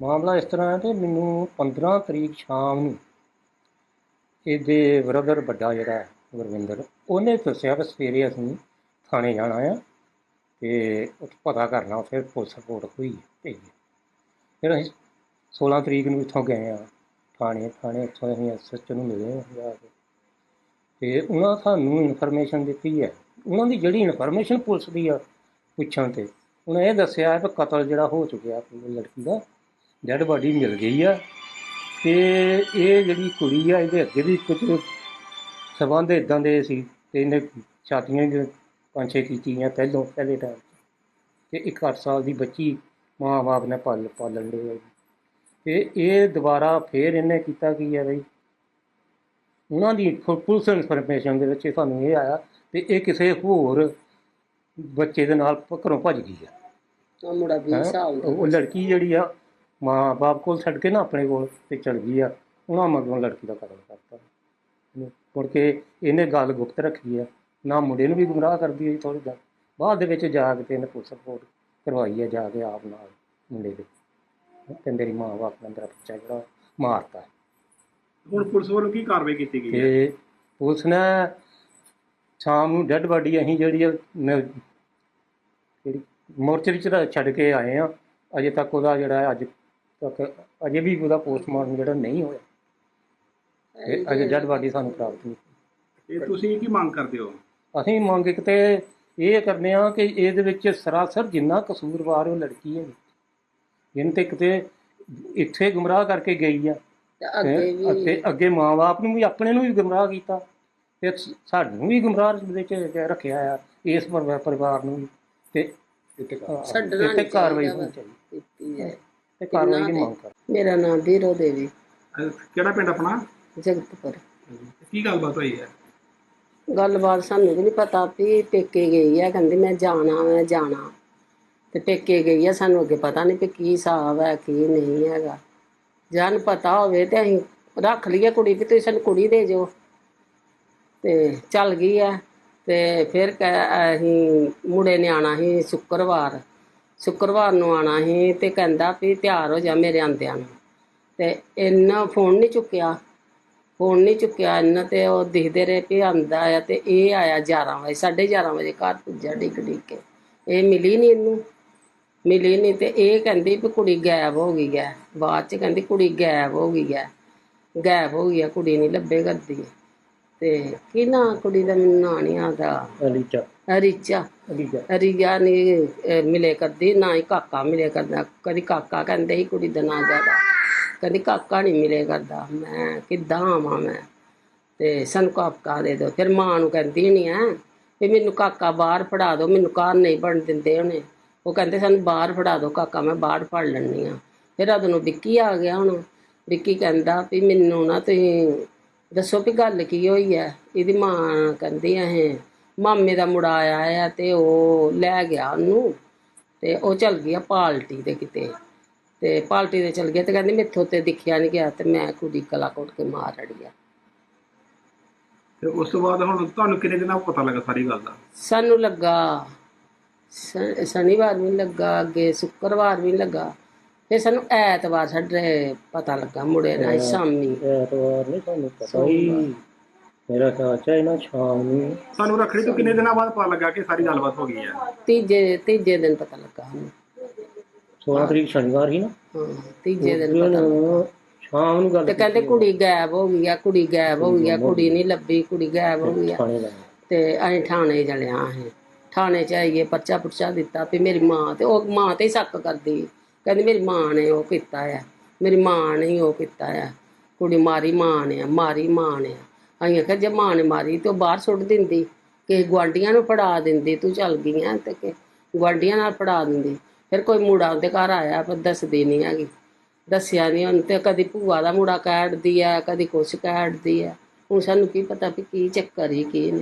ਮਾਮਲਾ ਇਸ ਤਰ੍ਹਾਂ ਹੈ ਕਿ ਮੈਨੂੰ 15 ਤਰੀਕ ਸ਼ਾਮ ਨੂੰ ਇਹਦੇ ਬ੍ਰਦਰ ਵੱਡਾ ਜਿਹੜਾ ਹੈ, ਗੁਰਵਿੰਦਰ ਉਹਨੇ ਦੱਸਿਆ ਕਿ ਸਵੇਰੇ ਅਸੀਂ ਥਾਣੇ ਜਾਣਾ ਆ ਤੇ ਉੱਥੇ ਪਤਾ ਕਰਨਾ ਫਿਰ ਪੁਲਿਸ ਰਿਪੋਰਟ ਹੋਈ ਹੈ ਫਿਰ ਅਸੀਂ 16 ਤਰੀਕ ਨੂੰ ਇੱਥੋਂ ਗਏ ਆ ਥਾਣੇ ਥਾਣੇ ਇੱਥੋਂ ਅਸੀਂ ਐਸਐਚ ਨੂੰ ਮਿਲੇ ਜਾ ਕੇ। ਤੇ ਉਹਨਾਂ ਸਾਨੂੰ ਇਨਫੋਰਮੇਸ਼ਨ ਦਿੱਤੀ ਹੈ। ਉਹਨਾਂ ਦੀ ਜਿਹੜੀ ਇਨਫੋਰਮੇਸ਼ਨ ਪੁਲਿਸ ਦੀ ਆ ਪੁੱਛਣ ਤੇ ਉਹਨੇ ਇਹ ਦੱਸਿਆ ਹੈ ਕਿ ਕਤਲ ਜਿਹੜਾ ਹੋ ਚੁੱਕਿਆ ਲੜਕੀ ਦਾ ਡੈਡ ਬਾਡੀ ਮਿਲ ਗਈ ਆ ਤੇ ਇਹ ਜਿਹੜੀ ਕੁੜੀ ਆ ਇਹਦੇ ਅੱਗੇ ਵੀ ਕੁਝ ਸਬੰਧ ਇਦਾਂ ਦੇ ਸੀ ਤੇ ਇਹਨੇ ਛਾਤੀਆਂ ਵੀ ਪੰਜ ਛੇ ਕੀਤੀਆਂ ਪਹਿਲੋਂ ਪਹਿਲੇ ਟਾਈਮ ਤੇ। ਇੱਕ 8 ਸਾਲ ਦੀ ਬੱਚੀ ਮਾਂ ਬਾਪ ਨੇ ਪਾਲ ਪਾਲਣ ਦੇ ਤੇ ਇਹ ਦੁਬਾਰਾ ਫੇਰ ਇਹਨੇ ਕੀਤਾ ਕੀ ਆ ਬਈ? ਉਹਨਾਂ ਦੀ ਪੁਲਿਸ ਇਨਫੋਰਮੇਸ਼ਨ ਦੇ ਵਿੱਚ ਤੁਹਾਨੂੰ ਇਹ ਆਇਆ ਤੇ ਇਹ ਕਿਸੇ ਹੋਰ ਬੱਚੇ ਦੇ ਨਾਲ ਘਰੋਂ ਭੱਜ ਗਈ ਆ। ਉਹ ਮੁੰਡਾ 20 ਹੈਂ? ਸਾਲ ਦਾ ਉਹ ਲੜਕੀ ਜਿਹੜੀ ਆ ਮਾਂ ਬਾਪ ਕੋਲ ਛੱਡ ਕੇ ਨਾ ਆਪਣੇ ਕੋਲ ਤੇ ਚਲ ਗਈ ਆ। ਉਹਨਾਂ ਮਗਰੋਂ ਲੜਕੀ ਦਾ ਕਤਲ ਕਰਤਾ। ਮੁੜ ਕੇ ਇਹਨੇ ਗੱਲ ਗੁਪਤ ਰੱਖੀ ਆ। ਨਾ ਮੁੰਡੇ ਨੂੰ ਵੀ ਗੁੰਮਰਾਹ ਕਰਦੀ ਹੋਈ ਥੋੜੀ ਦਾ ਬਾਅਦ ਦੇ ਵਿੱਚ ਜਾ ਕੇ ਤੇ ਇਹਨੇ ਪੁਲਿਸ ਰਿਪੋਰਟ ਕਰਵਾਈ ਆ ਜਾ ਕੇ ਆਪ ਨਾਲ ਮੁੰਡੇ ਦੇ। ਤੇ ਮੇਰੀ ਮਾਂ ਬਾਪ ਨੇ ਮੇਰਾ ਬੱਚਾ ਜਿਹੜਾ ਮਾਰਤਾ। ਹੁਣ ਪੁਲਿਸ ਵੱਲੋਂ ਕੀ ਕਾਰਵਾਈ ਕੀਤੀ ਗਈ ਹੈ ਤੇ ਪੁਲਿਸ ਨੇ ਸ਼ਾਮ ਨੂੰ ਡੈੱਡ ਬਾਡੀ ਅਸੀਂ ਜਿਹੜੀ ਜਿਹੜੀ ਮੋਰਚਰੀ ਚ ਛੱਡ ਕੇ ਆਏ ਆ। ਅਜੇ ਤੱਕ ਉਹਦਾ ਜਿਹੜਾ ਅੱਜ ਤੱਕ ਅਜੇ ਵੀ ਉਹਦਾ ਪੋਸਟਮਾਰਟਮ ਜਿਹੜਾ ਨਹੀਂ ਹੋਇਆ। ਤੇ ਅਜੇ ਬਾਡੀ ਸਾਨੂੰ ਪ੍ਰਾਪਤ ਨਹੀਂ ਇਹ ਤੁਸੀਂ ਕੀ ਮੰਗ ਕਰਦੇ ਹੋ? ਅਸੀਂ ਮੰਗ ਇੱਕ ਤੇ ਇਹ ਕਰਦੇ ਆ ਕਿ ਇਹਦੇ ਵਿੱਚ ਸਰਾਸਰ ਜਿੰਨਾ ਕਸੂਰਵਾਰ ਉਹ ਲੜਕੀ ਹੈ ਜਿਹਨ ਤੇ ਕਿਤੇ ਇੱਥੇ ਗੁੰਮਰਾਹ ਕਰਕੇ ਗਈ ਆ। ਅੱਗੇ ਅੱਗੇ ਮਾਂ-ਬਾਪ ਨੂੰ ਵੀ ਆਪਣੇ ਨੂੰ ਵੀ ਗੁੰਮਰਾਹ ਕੀਤਾ। ਤੇ ਸਾਨੂੰ ਵੀ ਗੁੰਮਰਾਹ ਦੇ ਵਿੱਚ ਰੱਖਿਆ ਆ ਇਸ ਪਰਿਵਾ- ਪਰਿਵਾਰ ਨੂੰ ਤੇ ਇੱਥੇ ਕਾਰਵਾਈ ਹੋਣੀ ਚਾਹੀਦੀ। ਹੈ ਤੇ ਕਾਰਵਾਈ ਦੀ ਮੰਗ ਕਰ। ਮੇਰਾ ਨਾਮ ਵੀਰੋ ਦੇਵੀ। ਅਹ ਕਿਹੜਾ ਪਿੰਡ ਆਪਣਾ? ਜਗਤਪੁਰ। ਕੀ ਗੱਲਬਾਤ ਹੋਈ ਹੈ? ਗੱਲਬਾਤ ਸਾਨੂੰ ਵੀ ਨਹੀਂ ਪਤਾ ਵੀ ਪੇਕੇ ਗਈ ਹੈ ਕਹਿੰਦੀ ਮੈਂ ਜਾਣਾ ਮੈਂ ਜਾਣਾ। ਤੇ ਪੇਕੇ ਗਈ ਹੈ ਸਾਨੂੰ ਅੱਗੇ ਪਤਾ ਨਹੀਂ ਵੀ ਕੀ ਹਿਸਾਬ ਹੈ ਕੀ ਨਹੀਂ ਹੈਗਾ। ਜਨ ਪਤਾ ਹੋਵੇ ਤੇ ਅਸੀਂ ਰੱਖ ਲਈਏ ਕੁੜੀ ਵੀ ਤੁਸੀਂ ਸਾਨੂੰ ਕੁੜੀ ਦੇ ਜੋ ਤੇ ਚੱਲ ਗਈ ਹੈ ਤੇ ਫਿਰ ਕਹਿ- ਅਸੀਂ ਮੁੰਡੇ ਨੇ ਆਣਾ ਸੀ ਸ਼ੁੱਕਰਵਾਰ। ਸ਼ੁੱਕਰਵਾਰ ਨੂੰ ਆਣਾ ਸੀ ਤੇ ਕਹਿੰਦਾ ਵੀ ਤਿਆਰ ਹੋ ਜਾ ਮੇਰੇ ਆਂਦਿਆਂ ਨੂੰ। ਤੇ ਇੰਨਾ ਫੋਨ ਨਹੀਂ ਚੁੱਕਿਆ, ਫੋਨ ਨਹੀਂ ਚੁੱਕਿਆ ਇਹਨਾਂ ਤੇ ਉਹ ਦਿਖਦੇ ਰਹੇ ਵੀ ਆਂਦਾ ਆ ਤੇ ਇਹ ਆਇਆ 11 ਵਜੇ 11:30 ਵਜੇ ਘਰ ਪੁੱਜਾ ਡਿੱਗ ਡਿੱਗ ਕੇ। ਇਹ ਮਿਲੀ ਨਹੀਂ ਇਹਨੂੰ। ਮਿਲੀ ਨਹੀਂ ਤੇ ਇਹ ਕਹਿੰਦੀ ਵੀ ਕੁੜੀ ਗਾਇਬ ਹੋ ਗਈ ਹੈ। ਬਾਅਦ ਚ ਕਹਿੰਦੀ ਕੁੜੀ ਗਾਇਬ ਹੋ ਗਈ ਹੈ। ਗਾਇਬ ਹੋ ਗਈ ਹੈ, ਕੁੜੀ ਨਹੀਂ ਲੱਭੇ ਕਰਦੀ ਤੇ ਕੀ ਨਾਂ ਕੁੜੀ ਦਾ ਮੈਨੂੰ ਨਾਂ ਨਹੀਂ ਆਦਾ ਅਲੀਚਾ ਰਿਚਾ ਅਲੀਚਾ ਰਿਆ ਨਹੀਂ ਅਹ, ਮਿਲੇ ਕਰਦੀ ਨਾ ਹੀ ਕਾਕਾ ਮਿਲੇ ਕਰਦਾ। ਕਦੀ ਕਾਕਾ ਕਹਿੰਦੇ ਹੀ ਕੁੜੀ ਦਾ ਨਾਂ ਜ਼ਿਆਦਾ। ਕਦੀ ਕਾਕਾ ਨਹੀਂ ਮਿਲੇ ਕਰਦਾ। ਮੈਂ ਕਿੱਦਾਂ ਆਵਾਂ ਮੈਂ? ਤੇ ਸਾਨੂੰ ਕਾਕਾ ਦੇ ਦਿਓ। ਫਿਰ ਮਾਂ ਨੂੰ ਕਹਿੰਦੀ ਨਹੀਂ ਐ ਵੀ ਮੈਨੂੰ ਕਾਕਾ ਬਾਹਰ ਫੜਾ ਦਿਓ। ਮੈਨੂੰ ਘਰ ਨਹੀਂ ਬਣ ਦਿੰਦੇ ਉਹਨੇ ਉਹ ਕਹਿੰਦੇ ਸਾਨੂੰ ਬਾਹਰ ਫੜਾ ਦਿਓ ਕਾਕਾ ਮੈਂ ਬਾਹਰ ਫੜ ਲੈਣੀ ਆ। ਫਿਰ ਉਦੋਂ ਨੂੰ ਵਿੱਕੀ ਆ ਗਿਆ ਹੁਣ। ਵਿੱਕੀ ਕਹਿੰਦਾ ਵੀ ਮੈਨੂੰ ਨਾ ਤੁਸੀਂ ਦੱਸੋ ਵੀ ਗੱਲ ਕੀ ਹੋਈ ਹੈ ਇਹਦੀ ਮਾਂ ਕਹਿੰਦੀ ਇਹ ਮਾਮੇ ਦਾ ਮੁੰਡਾ ਆਇਆ ਆ ਤੇ ਉਹ ਲੈ ਗਿਆ ਉਹਨੂੰ ਤੇ ਉਹ ਚਲ ਗਿਆ ਪਾਲਟੀ ਤੇ ਕਿਤੇ ਤੇ ਪਾਲਟੀ ਤੇ ਚਲ ਗਿਆ ਤੇ ਕਹਿੰਦੀ ਮੈਥੋਂ ਤੇ ਦਿਖਿਆ ਨਹੀਂ ਗਿਆ ਤੇ ਮੈਂ ਕੁੜੀ ਕਲਾ ਕੋਟ ਕੇ ਮਾਰ ਅੜੀ ਆ। ਤੇ ਉਸ ਤੋਂ ਬਾਅਦ ਹੁਣ ਤੁਹਾਨੂੰ ਕਿੰਨੇ ਦਿਨਾਂ ਪਤਾ ਲੱਗਾ ਸਾਰੀ ਗੱਲ ਦਾ? ਸਾਨੂੰ ਲੱਗਾ ਸ਼ਨੀਵਾਰ ਵੀ ਲੱਗਾ ਅੱਗੇ ਸ਼ੁੱਕਰਵਾਰ ਵੀ ਲੱਗਾ। ਫਿਰ ਸਾਨੂੰ ਐਤਵਾਰ ਸਾਡੇ ਪਤਾ ਲੱਗਾ ਮੁੜੇ ਨਾਲ ਸ਼ਾਮੀ। ਐਤਵਾਰ ਨਹੀਂ ਸਾਨੂੰ ਪਤਾ ਹੀ ਮੇਰਾ ਚਾਚਾ ਇਹਨਾਂ ਸ਼ਾਮ ਨੂੰ। ਸਾਨੂੰ ਰੱਖੜੀ ਤੋਂ ਕਿੰਨੇ ਦਿਨਾਂ ਬਾਅਦ ਪਤਾ ਲੱਗਾ ਕਿ ਸਾਰੀ ਗੱਲਬਾਤ ਹੋ ਗਈ ਹੈ? ਤੀਜੇ ਤੀਜੇ ਦਿਨ ਪਤਾ ਲੱਗਾ ਸਾਨੂੰ। 16 ਤਰੀਕ ਸ਼ਨੀਵਾਰ ਸੀ ਨਾ। ਹਾਂ ਤੀਜੇ ਦਿਨ ਪਤਾ ਲੱਗਾ। ਉਹਨੂੰ ਸ਼ਾਮ ਨੂੰ ਗੱਲ ਤੇ ਕਹਿੰਦੇ ਕੁੜੀ ਗਾਇਬ ਹੋ ਗਈ ਆ ਕੁੜੀ ਗਾਇਬ ਹੋ ਗਈ ਆ ਕੁੜੀ ਨਹੀਂ ਲੱਭੀ ਕੁੜੀ ਗਾਇਬ ਹੋ ਗਈ ਆ। ਦਾ ਤੇ ਅਸੀਂ ਥਾਣੇ ਚਲਿਆ ਅਸੀਂ ਥਾਣੇ ਚ ਆਈਏ ਪਰਚਾ ਪੁਰਚਾ ਦਿੱਤਾ ਵੀ ਮੇਰੀ ਮਾਂ ਤੇ ਉਹ ਮਾਂ ਤੇ ਹੀ ਸ਼ੱਕ ਕਰਦੀ। ਕਹਿੰਦੀ ਮੇਰੀ ਮਾਂ ਨੇ ਉਹ ਕੀਤਾ ਆ। ਮੇਰੀ ਮਾਂ ਨੇ ਹੀ ਉਹ ਕੀਤਾ ਆ। ਕੁੜੀ ਮਾਰੀ ਮਾਂ ਨੇ ਆ, ਮਾਰੀ ਮਾਂ ਨੇ ਆ। ਅਸੀਂ ਆਖਿਆ, ਜੇ ਮਾਂ ਨੇ ਮਾਰੀ ਤੇ ਉਹ ਬਾਹਰ ਸੁੱਟ ਦਿੰਦੀ। ਕਿ ਗੁਆਂਢੀਆਂ ਨੂੰ ਫੜਾ ਦਿੰਦੀ, ਤੂੰ ਚੱਲ ਗਈ ਆ ਤੇ ਕਿ ਗੁਆਂਢੀਆਂ ਨਾਲ ਫੜਾ ਦਿੰਦੀ। ਫਿਰ ਕੋਈ ਮੁੰਡਾ ਉਹਦੇ ਘਰ ਆਇਆ, ਪਰ ਦੱਸਦੀ ਨਹੀਂ ਹੈਗੀ। ਦੱਸਿਆ ਨਹੀਂ ਉਹਨੂੰ ਤੇ ਕਦੀ ਭੂਆ ਦਾ ਮੁੰਡਾ ਕਹਿੜਦੀ ਆ, ਕਦੀ ਕੁਛ ਕਹਿੜਦੀ ਆ। ਹੁਣ ਸਾਨੂੰ ਕੀ ਪਤਾ ਵੀ ਕੀ ਚੱਕਰ ਹੀ ਕੀ ਨਹੀਂ